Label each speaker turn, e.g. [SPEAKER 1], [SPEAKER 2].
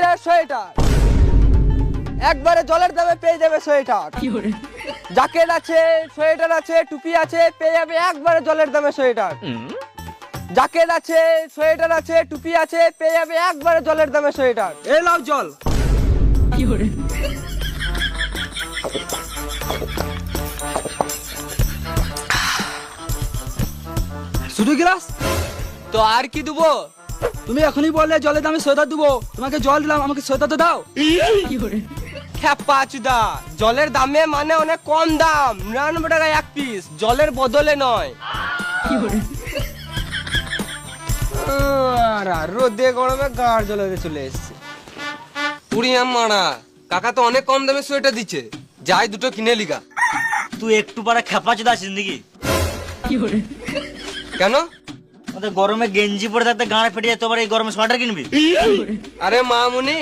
[SPEAKER 1] Sweater sweater. একবারে জলের দামে পেয়ে যাবে সোয়েটার। জ্যাকেট আছে সোয়েটার আছে টুপি আছে পেয়ে যাবে একবারে জলের দামে সোয়েটার। জ্যাকেট আছে সোয়েটার আছে টুপি আছে পেয়ে যাবে একবারে জলের দামে সোয়েটার। এই লাও জল।
[SPEAKER 2] শুধু গ্লাস?
[SPEAKER 1] তো আর কি দেবো?
[SPEAKER 2] তুমি এখনই বললে জলের দামে সোয়েটার দেবো। তোমাকে জল দিলাম আমাকে সোয়েটার তো দাও।
[SPEAKER 1] জলের দামে মানে অনেক কম দাম। নিরানব্বই টাকা এক পিস জলের বদলে নয়। আর রোদে গরমে গাড় জলে চলে এসছে।
[SPEAKER 3] পুরিয়াম মারা কাকা তো অনেক কম দামে সোয়েটার দিচ্ছে। যাই দুটো কিনে লিগা।
[SPEAKER 4] তুই একটু পারা খেপা চোদা আছিস নাকি?
[SPEAKER 3] কেন?
[SPEAKER 4] গরমে গেঞ্জি পরে থাকতে গাঁড়ে ফেটে যায় তোমার এই গরমে সোয়াটার কিনবি?
[SPEAKER 3] আরে মামুনি